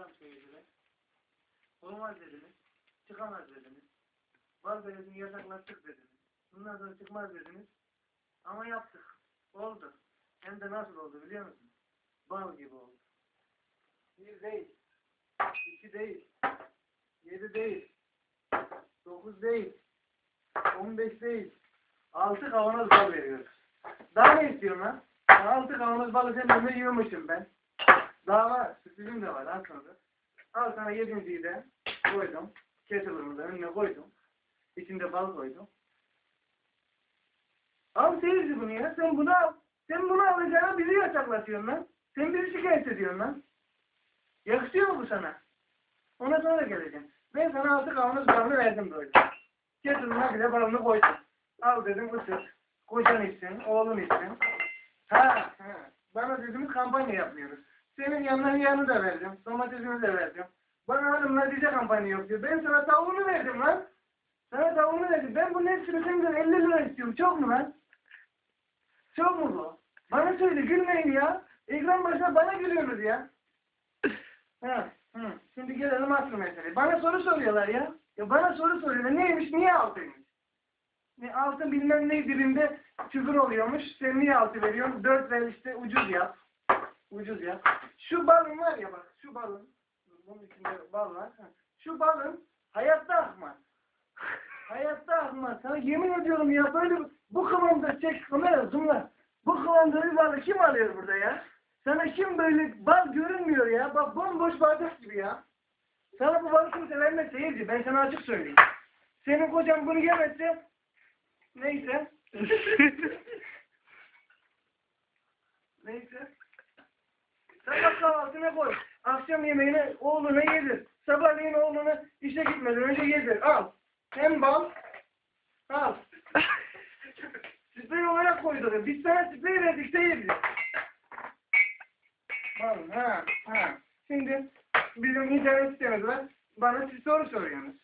Adam seyirciler. Olmaz dediniz. Çıkamaz dediniz. Bal belediğini yasaklattık dediniz. Bundan sonra çıkmaz dediniz. Ama yaptık. Oldu. Hem de nasıl oldu biliyor musun? Bal gibi oldu. Bir değil. iki değil. Yedi değil. Dokuz değil. On beş değil. Altı kavanoz bal veriyoruz. Daha ne istiyorsun lan? Altı kavanoz balı sen ömür yiyormuşum ben. Daha. Sürprizim de var aslında. Al sana yedinciyi de koydum. Kettle'ımı da önüne koydum. İçinde bal koydum. Al seyirci bunu ya. Sen bunu al. Sen bunu alacağına bizi yasaklatıyorsun lan. Sen bizi şikayet ediyorsun lan. Yakışıyor mu bu sana? Ona sonra geleceğim. Ben sana altı kavanoz balını verdim böyle. Kettle'ına bile balını koydum. Al dedim ısır. Kocan içsin, oğlun içsin. Ha, ha. Bana dediğimiz kampanya yapmıyoruz. Senin yanına yanı da verdim. Domatesini de verdim. Bana hanımla dize kampanya yok diyor. Ben sana tavuğunu verdim lan. Sana tavuğunu verdim. Ben bunun hepsini senden 50 lira istiyorum. Çok mu lan? Çok mu bu? Bana söyle gülmeyin ya. Ekran başına bana gülüyorsunuz ya. Ha, hı. Şimdi gelelim asıl meseleye. Bana soru soruyorlar ya. Ya bana soru soruyorlar. Neymiş, niye altıymış? Ne altın bilmem ne birinde küfür oluyormuş. Sen niye altı veriyorsun? Dört ver işte ucuz yap. Ucuz yap. Şu balın var ya bak şu balın. Bunun içinde bal var. Şu balın hayatta akmaz. Hayatta akmaz. Sana yemin ediyorum ya böyle bu kıvamda çek kamera zoomla. Bu kıvamda bir balı kim alıyor burada ya? Sana kim böyle bal görünmüyor ya? Bak bomboş bardak gibi ya. Sana bu balı kimse vermez seyirci. Ben sana açık söyleyeyim. Senin kocan bunu yemezse neyse. neyse. Sabah kahvaltına koy. Akşam yemeğine oğluna yedir. Sabahleyin oğluna işe gitmeden önce yedir. Al. Hem bal. Al. Sprey olarak koyduk. Biz sana sprey verdik seyirci. Bal. Ha. Ha. Şimdi bizim internet sitemiz var. Bana siz soru soruyorsunuz.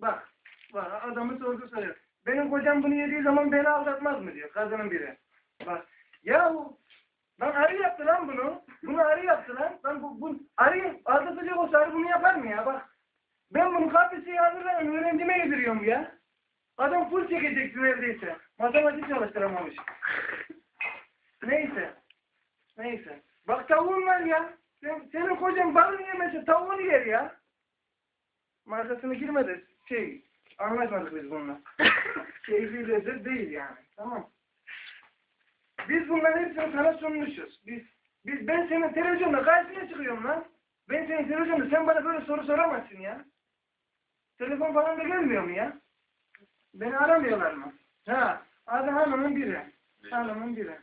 Bak. Bak adamı sordu soruyor. Benim kocam bunu yediği zaman beni aldatmaz mı diyor kadının biri. Bak. Yahu Lan arı yaptı lan bunu. Bunu arı yaptı lan. Lan bu, bu arı aldatacak olsa arı bunu yapar mı ya? Bak. Ben bunu kafesi hazırlarım. Öğrencime yediriyorum ya. Adam full çekeceksin neredeyse. Matematik çalıştıramamış. Neyse. Neyse. Bak tavuğun var ya. Sen, senin kocan balını yemese tavuğunu yer ya. Markasını girmedi. Şey, anlaşmadık biz bununla. Keyfi lezzet değil yani. Tamam. Biz bunların hepsini sana sunmuşuz. Biz, biz ben senin televizyonda karşına çıkıyorum lan. Ben senin televizyonda sen bana böyle soru soramazsın ya. Telefon falan da gelmiyor mu ya? Beni aramıyorlar mı? Ha, adı hanımın biri. Hanımın biri.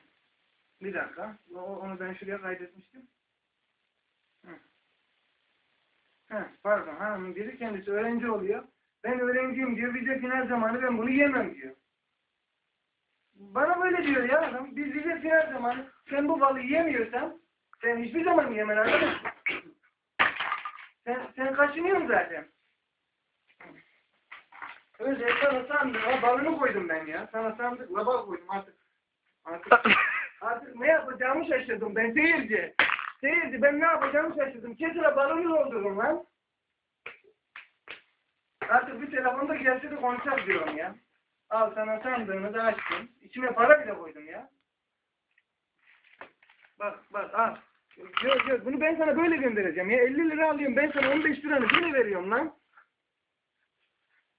Bir dakika. O, onu ben şuraya kaydetmiştim. Hı. Hı, pardon hanımın biri kendisi öğrenci oluyor. Ben öğrenciyim diyor. Vize final zamanı ben bunu yemem diyor. Bana böyle diyor ya. Biz vize final zamanı sen bu balı yemiyorsan sen hiçbir zaman yemen arkadaş. Sen, sen kaçınıyorsun zaten. Özel sana sandığa balını koydum ben ya. Sana sandıkla bal koydum artık. Artık, artık ne yapacağımı şaşırdım ben seyirci. Seyirci ben ne yapacağımı şaşırdım. Kesire balını doldururum lan. Artık bir telefonda gelse de konuşacak diyorum ya. Al sana sandığını da açtım. İçine para bile koydum ya. Bak bak al. Gör gör. Bunu ben sana böyle göndereceğim ya. 50 lira alıyorum. Ben sana 15 liranı böyle veriyorum lan.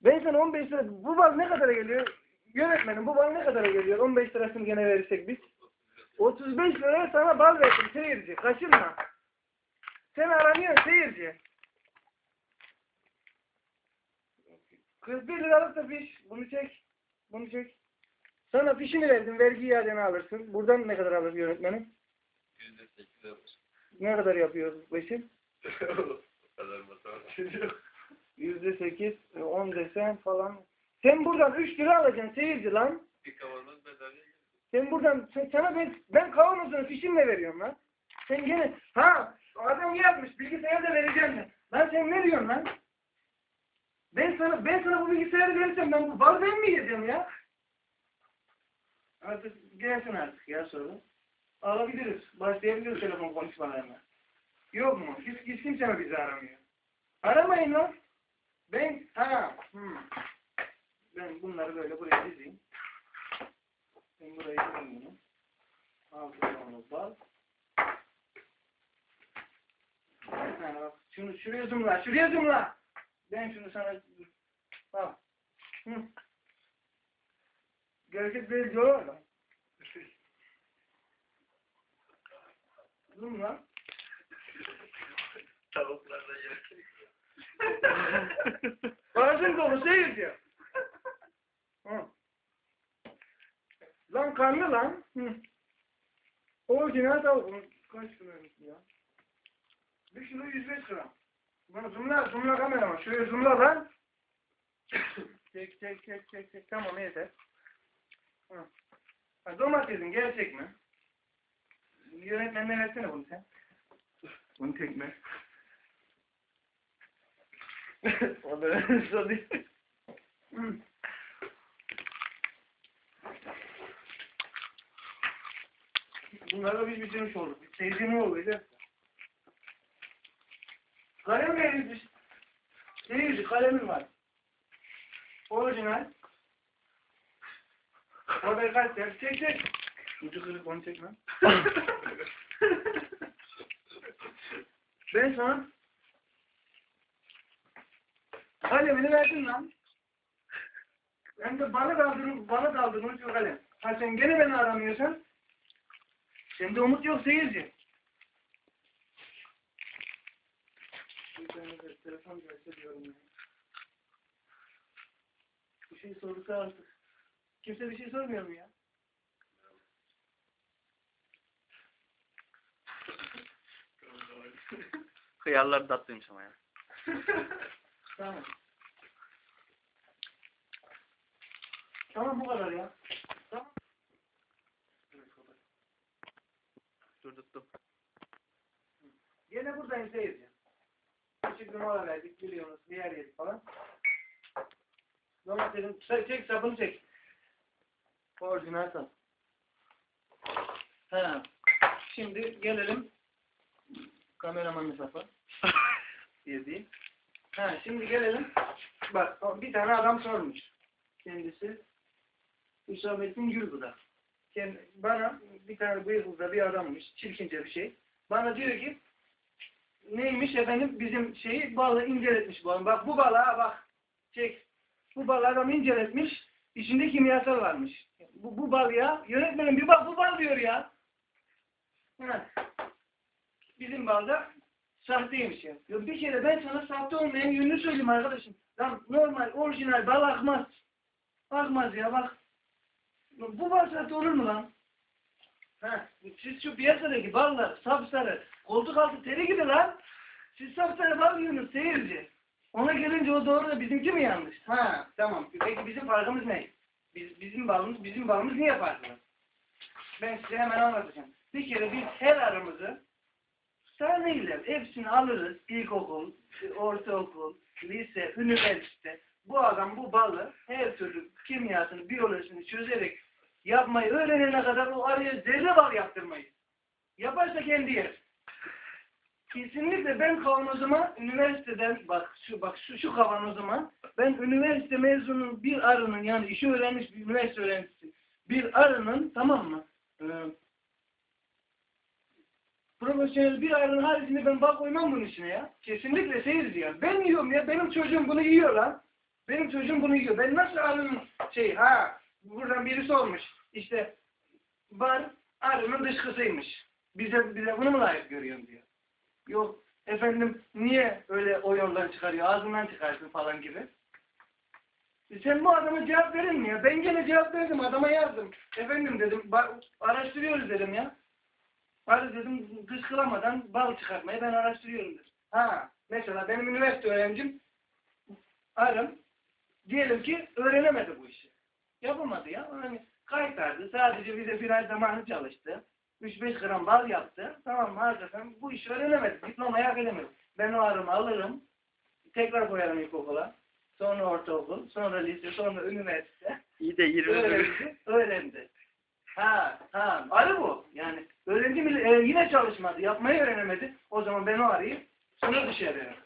Ben sana 15 lira. Bu bal ne kadara geliyor? Yönetmenim bu bal ne kadara geliyor? 15 lirasını gene verirsek biz. 35 liraya sana bal verdim seyirci. Kaçırma. Sen aranıyorsun seyirci. 41 liralık da fiş. Bunu çek. Bunu çek. Sana fişini verdim. Vergi iadeni alırsın. Buradan ne kadar alır yönetmenim? Yüzde sekiz alır. Ne kadar yapıyor beşim? o kadar matematik yok. Yüzde sekiz, e, on desen falan. Sen buradan üç lira alacaksın seyirci lan. Bir kavanoz bedava. Sen buradan, sen, sana ben, ben kavanozunu fişimle veriyorum lan. Sen gene, ha adam yazmış bilgisayarda vereceğim de. Lan sen ne diyorsun lan? Ben sana, ben sana bu bilgisayarı verirsem ben bu bal ben mi yiyeceğim ya? Artık gelsin artık ya soru. Alabiliriz. Başlayabiliriz telefon konuşmalarına. Yok mu? Hiç, hiç kimse mi bizi aramıyor? Aramayın lan. Ben, ha, hmm. Ben bunları böyle buraya dizeyim. Ben buraya dizeyim bunu. Altı onu bal. Ha, bak, şunu şuraya zoomla, şuraya zoomla. Ben şunu sana, al. Hı. Gerçek değil diyorlar da. Zoomla. Tavuklarla yer. Ağzın dolu seyir diyor. Hı. Lan karnı lan. Hı. Orijinal tavuk. Kaç bu ya? Bir kilo 105 gram. Bunu zoomla, zoomla kameraman. Şuraya zoomla lan. çek, çek, çek, çek, çek. Tamam yeter. Hı. Ha, domatesin gerçek mi? Yönetmenine versene bunu sen. Bunu tekme. O da öyle. Bunlarla biz bitirmiş olduk. Bir Seyirci ne oluyor? Kalem verilmiş. Seyirci kalemin var. Orijinal. Orada kaç yer? Çek çek. Ucu kırık onu çek lan. ben sana kalemini verdim lan. Hem de bana kaldırın, bana kaldırın şu kalem. Ha sen gene beni aramıyorsan sende umut yok seyirci. De telefon gelse diyorum ya. Bir şey sorsa artık. Kimse bir şey sormuyor mu ya? Hıyarlar tatlıymış ama ya. Tamam. Tamam bu kadar ya. Tamam. Durdurttum. Gene buradayım seyirci. Küçük bir mola verdik biliyorsunuz bir yer yedik falan. Domatesin çek, çek sapını çek. Orijinal sap. Ha. Şimdi gelelim kameramanın sapı. Yediğim. Ha şimdi gelelim. Bak bir tane adam sormuş. Kendisi Hüsamettin Gülbuda. Kendi, bana bir tane bıyıklı bir adammış. Çirkince bir şey. Bana diyor ki neymiş efendim bizim şeyi balığı inceletmiş bu. Bak bu balığa bak. Çek. Bu balığı adam inceletmiş. İçinde kimyasal varmış. Bu, bu bal ya. Yönetmenim bir bak bu bal diyor ya. Bizim balda sahteymiş ya. ya. Bir kere ben sana sahte olmayan yönünü söyleyeyim arkadaşım. Lan normal, orijinal bal akmaz. Akmaz ya bak. Bu bal sahte olur mu lan? Siz şu piyasadaki ballar sapsarı, koltuk altı teri gibi lan. Siz sapsarı bal yiyorsunuz seyirci. Ona gelince o doğru da bizimki mi yanlış? Ha, tamam. Peki bizim farkımız ne? Biz, bizim balımız, bizim balımız niye farklı? Ben size hemen anlatacağım. Bir kere biz her aramızı taneyle hepsini alırız. İlkokul, ortaokul, lise, üniversite. Bu adam bu balı her türlü kimyasını, biyolojisini çözerek yapmayı öğrenene kadar o araya zerre bal yaptırmayı. Yaparsa kendi yer. Kesinlikle ben kavanozuma üniversiteden bak şu bak şu şu kavanozuma ben üniversite mezunu bir arının yani işi öğrenmiş bir üniversite öğrencisi bir arının tamam mı? Ee, profesyonel bir arının haricinde ben bak koymam bunun içine ya. Kesinlikle seyirci ya. Ben yiyorum ya. Benim çocuğum bunu yiyor lan. Benim çocuğum bunu yiyor. Ben nasıl arının şey ha buradan birisi olmuş. İşte var arının dışkısıymış. Bize bize bunu mu layık görüyorsun diyor. Yok efendim niye öyle o yoldan çıkarıyor ağzından çıkarsın falan gibi. E Sen bu adama cevap verin mi ya? Ben gene cevap verdim adama yazdım. Efendim dedim araştırıyoruz dedim ya. Hadi dedim dışkılamadan bal çıkartmayı ben araştırıyorum dedim. Ha mesela benim üniversite öğrencim arım diyelim ki öğrenemedi bu işi. Yapamadı ya. Hani kaytardı. Sadece bize final zamanı çalıştı. 3-5 gram bal yaptı. Tamam mı? Arkadaşlar bu işi öğrenemedi. Diplomayı hak edemedi. Ben o arımı alırım. Tekrar koyarım ilkokula. Sonra ortaokul. Sonra lise. Sonra üniversite. İyi de 20 Öğrendi. Öğrendi. Ha, ha, arı bu. Yani öğrenci mi, e, yine çalışmadı, yapmayı öğrenemedi. O zaman ben o arıyı sınır dışı arıyorum.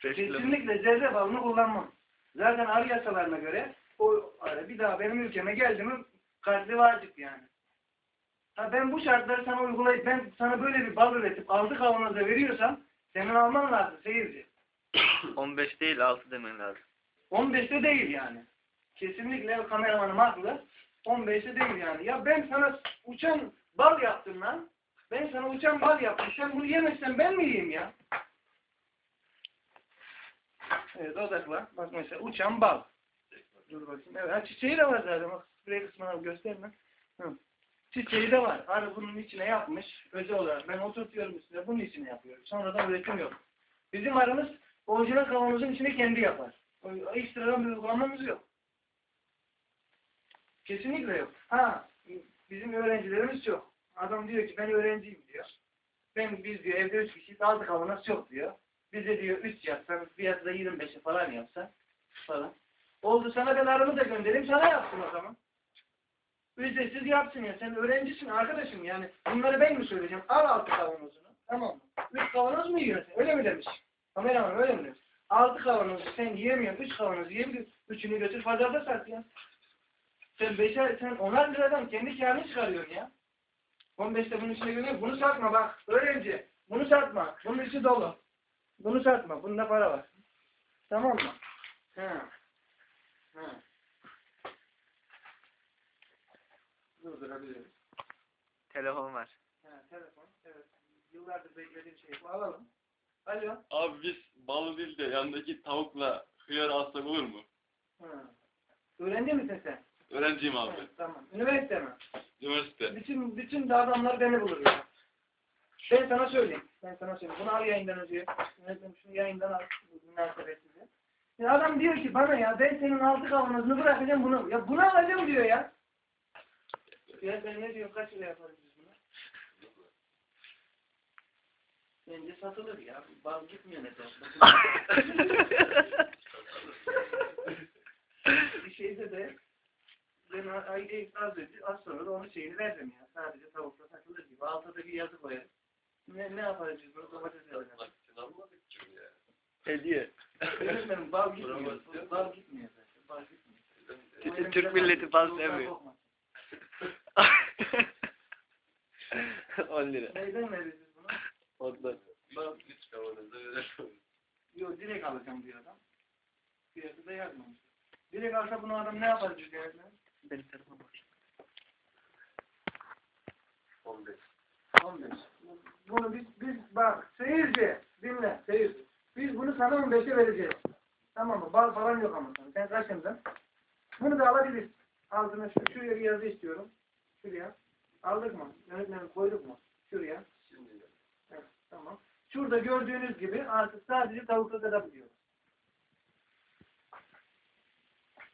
Kesinlikle zerre balını kullanmam. Zaten arı yasalarına göre o arı bir daha benim ülkeme geldi mi katli vacip yani. Ha ben bu şartları sana uygulayıp ben sana böyle bir bal üretip altı kavanoza veriyorsam senin alman lazım seyirci. 15 değil 6 demen lazım. 15'te değil yani. Kesinlikle kameramanım haklı. 15'te değil yani. Ya ben sana uçan bal yaptım lan. Ben sana uçan bal yaptım. Sen bunu yemezsen ben mi yiyeyim ya? Evet odakla. Bak mesela uçan bal. Dur bakayım. Evet ha, çiçeği de var zaten. Bak sprey kısmına gösterme. Hı. Çiçeği de var. Arı bunun içine yapmış. Özel olarak. Ben oturtuyorum üstüne. Bunun içine yapıyorum. Sonradan üretim yok. Bizim arımız orijinal kavanozun içine kendi yapar. Ekstradan bir uygulamamız yok. Kesinlikle yok. Ha, bizim öğrencilerimiz çok. Adam diyor ki ben öğrenciyim diyor. Ben biz diyor evde üç kişiyiz altı kavanoz çok diyor. Bize diyor üç yapsan fiyatı da 25'e falan yapsan falan. Oldu sana ben da göndereyim sana yapsın o zaman. Ücretsiz yapsın ya. Sen öğrencisin arkadaşım yani. Bunları ben mi söyleyeceğim? Al altı kavanozunu. Tamam mı? Üç kavanoz mu yiyorsun? Öyle mi demiş? Kameraman öyle mi demiş? Altı kavanozu sen yiyemiyorsun. Üç kavanoz yiyebiliyorsun. Üçünü götür pazarda sat ya. Sen beşer, sen onar liradan kendi kârını çıkarıyorsun ya. 15'te bunun içine görüyor. Bunu satma bak. Öğrenci. Bunu satma. Bunun içi dolu. Bunu satma. Bunda para var. Tamam mı? He. He. Durdurabiliriz. Telefon var. He, telefon. Evet. Yıllardır beklediğim şey bu. Alalım. Alo. Abi biz balı değil de yanındaki tavukla hıyar alsak olur mu? He. Öğrenci misin sen? Öğrenciyim abi. Evet, tamam. Üniversite mi? Üniversite. Bütün bütün de adamlar beni bulur ya. Ben sana söyleyeyim. Ben sana söyleyeyim. Bunu al yayından önce. Şunu yayından al. Bu münasebetsizce. Ya adam diyor ki bana ya ben senin altı kavanozunu bırakacağım bunu. Ya bunu alacağım diyor ya. Ya ben ne diyorum kaç lira yaparız biz bunu? Bence satılır ya. Bal gitmiyor ne Bir şeyde de ben ayda az önce az sonra da onun şeyini verdim ya. Sadece tavukla satılır gibi. Altta da bir yazı koyarım. Ne, ne yaparız biz bunu? Domates yapacağız. Hediye. Öğretmenim bal gitmiyor. Bal gitmiyor zaten. Bal gitmiyor. Türk, milleti bal sevmiyor. 10 lira. Neyden veririz bunu? Ondan. Bal Yok direkt alacağım diyor adam. Fiyatı da yazmamış. Direkt alsa bunu adam ne yapar biz yani? Benim telefon var. 15. Bunu biz, biz bak seyirci dinle seyirci. Biz bunu sana 15'e vereceğiz. Tamam mı? Bal falan yok ama sana. Sen kaçındın. Bunu da alabilirsin. Altına şu, şuraya bir yazı istiyorum. Şuraya. Aldık mı? Yönetmenim koyduk mu? Şuraya. Evet, tamam. Şurada gördüğünüz gibi artık sadece tavukla kadabiliyoruz.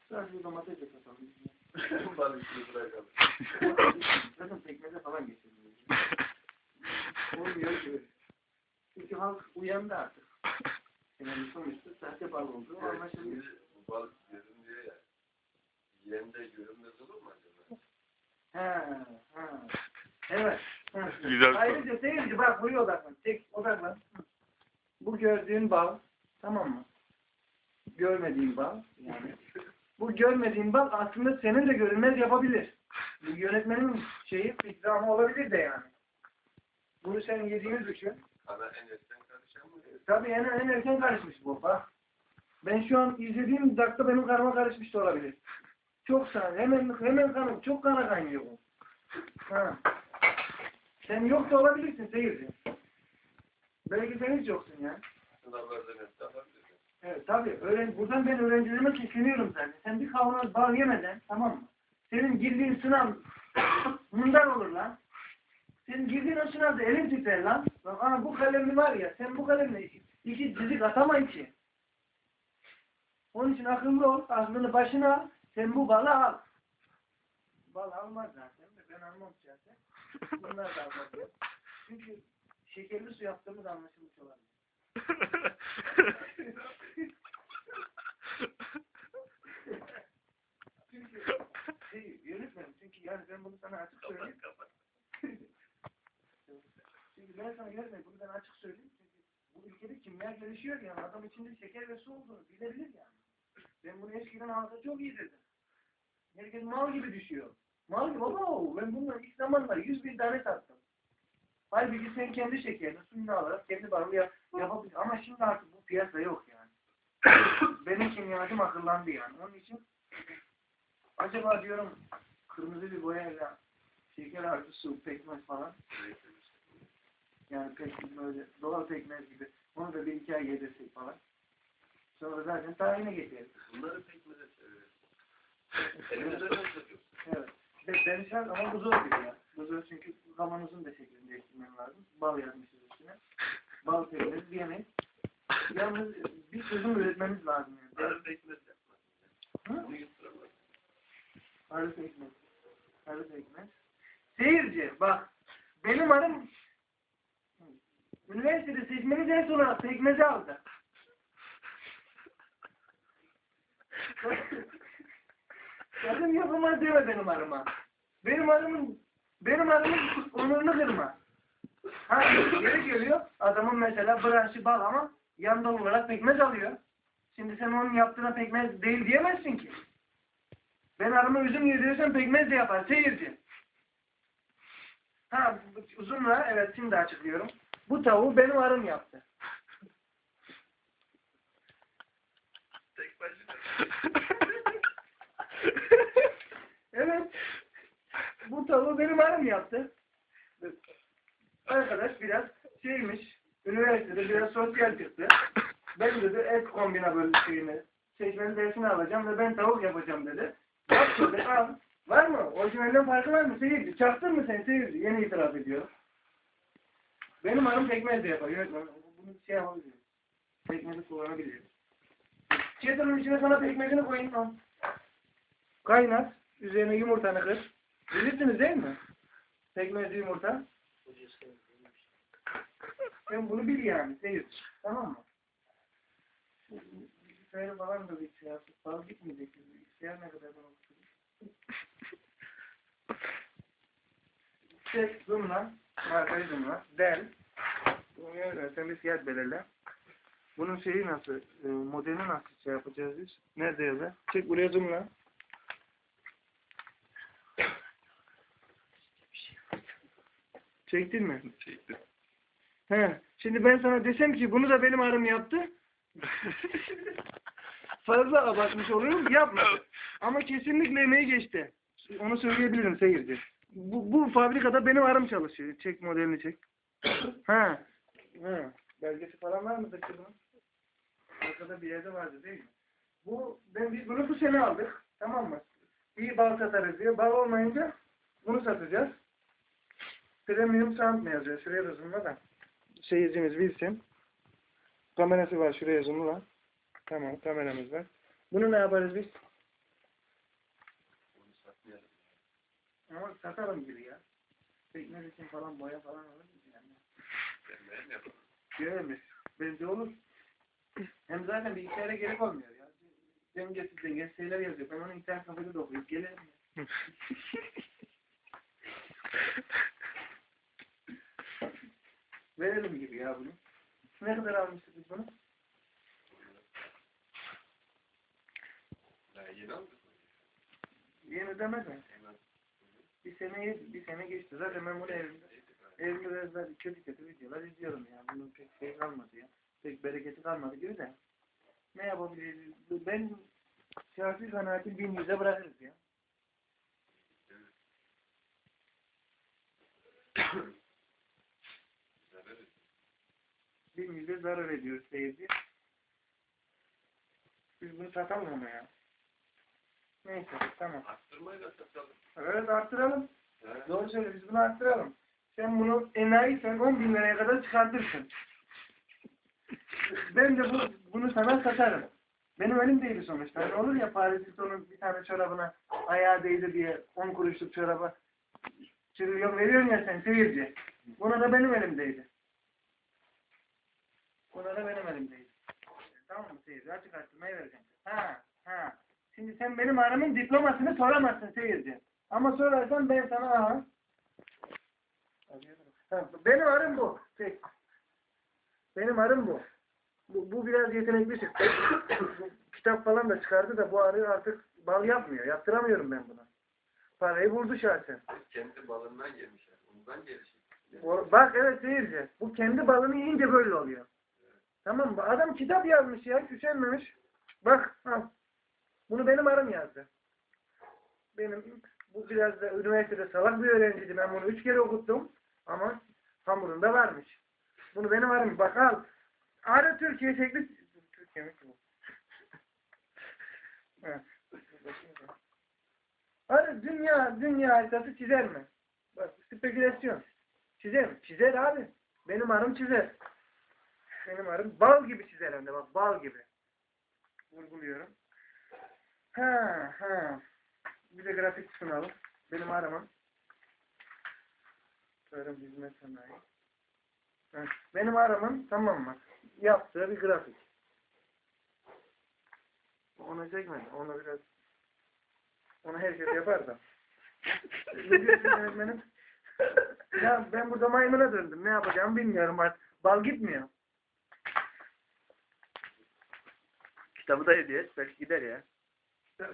Sadece domates de satalım. Zaten pekmeze falan geçiriyor. Olmuyor ki. Çünkü halk uyandı artık. Yani sonuçta sahte bal olduğu anlaşılıyor. He, he. Evet. he. Güzel. Ayrıca seyirci bak buraya odaklan. Tek odaklan. Bu gördüğün bal tamam mı? Görmediğin bal yani. Bu görmediğin bal aslında senin de görünmez yapabilir. Bu yönetmenin şeyi fikri ama olabilir de yani. Bunu sen yediğini düşün. Tabii en, en erken karışmış. Bak. Ben şu an izlediğim dakika benim karma karışmış da olabilir. Çok saniye. Hemen, hemen kanım. Çok kana kaynıyor bu. Ha. Sen yok da olabilirsin seyirci. Belki sen hiç yoksun ya. Evet tabii. Öğren buradan ben öğrencilerime sesleniyorum zaten. Sen bir kavanoz bal yemeden tamam mı? Senin girdiğin sınav mundar olur lan. Senin girdiğin o sınavda elin titrer lan. Bak ana bu kalemli var ya sen bu kalemle iki, iki dizik atamayın ki. Onun için akıllı ol. Aklını başına. Sen bu balı al. Bal almaz zaten. Ben almam zaten. Bunlar da almaz. Çünkü şekerli su yaptığımız anlaşılmış olabilir. Çünkü şey, yönetmen etmedim. Çünkü yani ben bunu sana açık söyleyeyim. Ben sana gerçekten bunu ben açık söyleyeyim. Çünkü bu ülkede kimya gelişiyor yani. Adam içinde şeker ve su olduğunu bilebilir yani. Ben bunu eskiden halka çok iyi dedim. Herkes mal gibi düşüyor. Mal gibi baba ben bunları ilk zamanlar 100 bin tane sattım. Halbuki sen kendi şekerini suyunu alarak kendi barını yap, yapabilirsin. Ama şimdi artık bu piyasa yok yani. Benim kimyacım akıllandı yani. Onun için acaba diyorum kırmızı bir boyayla şeker artı su, pekmez falan. Yani pekmez böyle doğal pekmez gibi. Onu da bir iki ay yedirsek falan. Sonra zaten tahine getiririz. Bunları pekmeze çeviriyoruz. Elimizde ne satıyoruz? Evet. An ama bu zor gibi ya. Bu zor çünkü kavanozun da şeklini değiştirmem lazım. Bal yazmışız üstüne. Bal pekmez diyemeyiz. Yalnız bir çözüm üretmemiz lazım yani. Bunları pekmez yapmaz. Hı? Bunu yutturamaz. Arı pekmez. Arı pekmez. Seyirci bak. Benim adım üniversitede seçmeli ders olarak pekmezi aldı. Sakın yapamaz deme benim arıma. Benim arımın benim arımın onurunu kırma. Ha geri geliyor. Adamın mesela branşı bal ama yandan olarak pekmez alıyor. Şimdi sen onun yaptığına pekmez değil diyemezsin ki. Ben arıma üzüm yediriyorsam pekmez de yapar. Seyirci. Ha uzunla evet şimdi açıklıyorum. Bu tavuğu benim arım yaptı. Evet. Bu tavuğu benim arım yaptı. Arkadaş biraz şeymiş. Üniversitede biraz sosyal çıktı. Ben dedi et kombina şeyini. Seçmeli dersini alacağım ve ben tavuk yapacağım dedi. Bak dedi al. Var mı? Orijinalden farkı var mı? Seyirci. Çaktın mı sen seyirci? Yeni itiraf ediyor. Benim arım pekmez de yapar. Yönetmen. Bunu şey yapabilir. Pekmezi kullanabilir. Çetanın içine sana pekmezini koyayım. Al. Kaynat. Üzerine yumurtanı kır. Bilirsiniz değil mi? Pekmezli yumurta. Sen bunu bil yani. Seyir. Tamam mı? Bilgisayarı falan da bir şey yapıp fazla gitmeyecek. Bilgisayar ne kadar bana Çek zoomla. Markayı zoomla. Del. Bir fiyat belirle. Bunun şeyi nasıl? E, modeli nasıl şey yapacağız biz? Nerede yazar? Çek buraya zoomla. Çektin mi? Çektim. He. Şimdi ben sana desem ki bunu da benim arım yaptı. Fazla abartmış oluyorum. Yapmadı. Ama kesinlikle emeği geçti. Onu söyleyebilirim seyirci. Bu, bu fabrikada benim arım çalışıyor. Çek modelini çek. Ha. Ha. Belgesi falan var mıdır bunun? Arkada bir yerde vardı değil mi? Bu, ben, biz bunu bu sene aldık. Tamam mı? İyi bal satarız diye. Bal olmayınca bunu satacağız. Premium sound mı yazıyor? Şuraya da zoomla da. Seyircimiz bilsin. Kamerası var şuraya zoomla. Tamam kameramız var. Bunu ne yaparız biz? Bunu satmayalım. Ama satalım gibi ya. İçin falan boya falan? Gelmeyen yapalım. Göremez. Bence olur. Hem zaten bilgisayara gerek olmuyor ya. Dengesiz dengesiz şeyler yazıyor. Ben onu internet kafede de okuyup gelirim ya. Verelim gibi ya bunu. Ne kadar almıştık biz bunu? Daha yeni aldık. Yeni. Hemen. Bir sene, bir sene geçti. Zaten ben bunu evimde, biraz daha kötü kötü videolar izliyorum ya. Bunun pek şey kalmadı ya. Pek bereketi kalmadı gibi de. Ne yapabiliriz? Ben şahsi kanaatim bin yüze bırakırız ya. Bin yüze zarar ediyoruz seyirci. Biz bunu satalım ama ya. Neyse tamam. Arttırmayla satalım. Evet arttıralım. He. Doğru söyle biz bunu arttıralım. Sen bunu enayi sen 10 bin liraya kadar çıkartırsın. ben de bu, bunu sana satarım. Benim elimdeydi sonuçta. Ne olur ya Paris Hilton'un bir tane çorabına ayağı değdi diye 10 kuruşluk çoraba trilyon veriyorsun ya sen seyirci. Buna da benim elimdeydi. Buna da benim elimdeydi. Tamam mı seyirci? Açık arttırmayı vereceğim. Ha, ha. Şimdi sen benim aramın diplomasını soramazsın seyirci. Ama sorarsan ben sana aha. Benim arım bu. Benim arım bu. Bu, bu biraz yetenekli çıktı. Kitap falan da çıkardı da bu arı artık bal yapmıyor. Yaptıramıyorum ben buna. Parayı vurdu şahsen. Kendi balından yemiş. Ondan gelişik. Bak evet seyirci. Bu kendi balını yiyince böyle oluyor. Tamam mı? Adam kitap yazmış ya. Üşenmemiş. Bak al. Bunu benim arım yazdı. Benim bu biraz da üniversitede salak bir öğrenciydi. Ben bunu üç kere okuttum. Ama hamurunda varmış. Bunu benim arım. Bak al. Arı Türkiye şekli Türkiye mi bu? Arı dünya, dünya haritası çizer mi? Bak spekülasyon. Çizer mi? Çizer abi. Benim arım çizer. Benim arım bal gibi çizer hem de bak bal gibi. Vurguluyorum. Ha ha. Bir de grafik sunalım. Benim arımın. Tarım hizmet sanayi. Benim arımın tamam mı? Yaptığı bir grafik. Onu çekmedi. Onu biraz onu herkes yapar da. Öğretmenim? ya ben burada maymuna döndüm. Ne yapacağımı bilmiyorum artık. Bal gitmiyor. Kitabı da hediye et. Belki gider ya.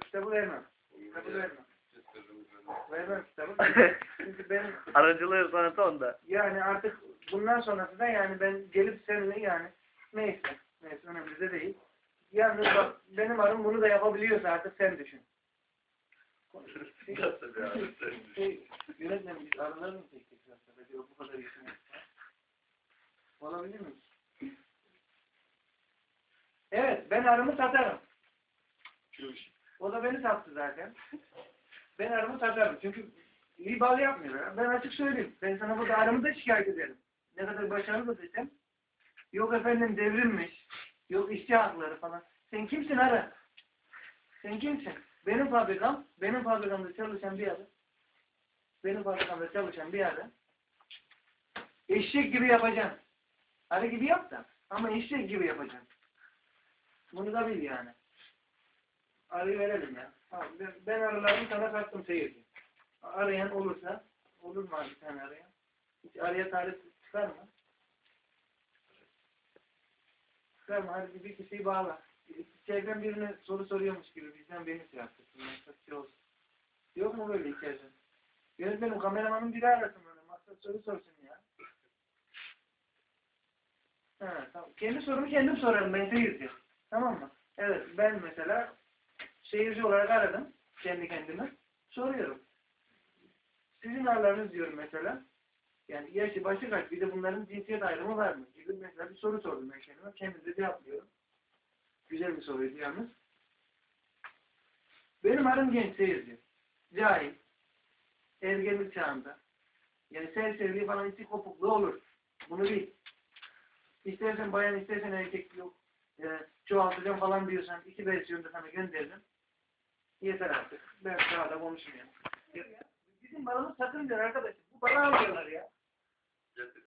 Kitabı vermem. Kitabı vermem. Vermem kitabı. Çünkü ben Aracılığı sanatı onda. yani artık bundan sonrası da yani ben gelip seninle yani neyse. Neyse önemli de değil. Yalnız bak benim arım bunu da yapabiliyorsa artık sen düşün. Nasıl bir abi sen? Şey, yönetmenim biz arıları mı çektik zaten? Acaba bu kadar işin Olabilir mi? Evet, ben arımı satarım. O da beni sattı zaten. Ben arımı satarım. Çünkü iyi bal yapmıyor. ya. Ben açık söyleyeyim. Ben sana burada arımı da şikayet ederim. Ne kadar başarılı desem. Yok efendim devrilmiş. Yok işçi hakları falan. Sen kimsin ara? Sen kimsin? Benim fabrikam, benim fabrikamda çalışan bir adam. Benim fabrikamda çalışan bir adam. Eşek gibi yapacaksın. Arı gibi yap da. Ama eşek gibi yapacaksın. Bunu da bil yani. Arayı verelim ya. Ben, arılarımı sana sattım seyirci. Arayan olursa, olur mu abi tane arayan? Hiç araya tarih çıkar mı? Çıkar mı? Hadi bir kişiyi bağla. İçeriden birine soru soruyormuş gibi bizden beni şey yaptı. Maksat şey olsun. Yok mu böyle içeriden? Yönetmenim kameramanın biri arasın böyle. Maksat soru sorsun ya. Ha, tamam. Kendi sorumu kendim sorarım ben seyirci. Tamam mı? Evet ben mesela seyirci olarak aradım kendi kendime. Soruyorum. Sizin ağlarınız diyorum mesela. Yani yaşı başı kaç bir de bunların cinsiyet ayrımı var mı? Gibi mesela bir soru sordum ben kendime. Kendim de cevaplıyorum. Güzel bir soruydu yalnız. Benim arım genç seyirci. Cahil. Ergenlik çağında. Yani serserilik falan içi kopukluğu olur. Bunu bil. İstersen bayan istersen erkek yok. E, çoğaltacağım falan diyorsan iki versiyonda sana gönderdim. Yeter artık. Ben daha da konuşmayayım. Bizim balımız sakınca arkadaşım. Bu balı alıyorlar ya. Getir.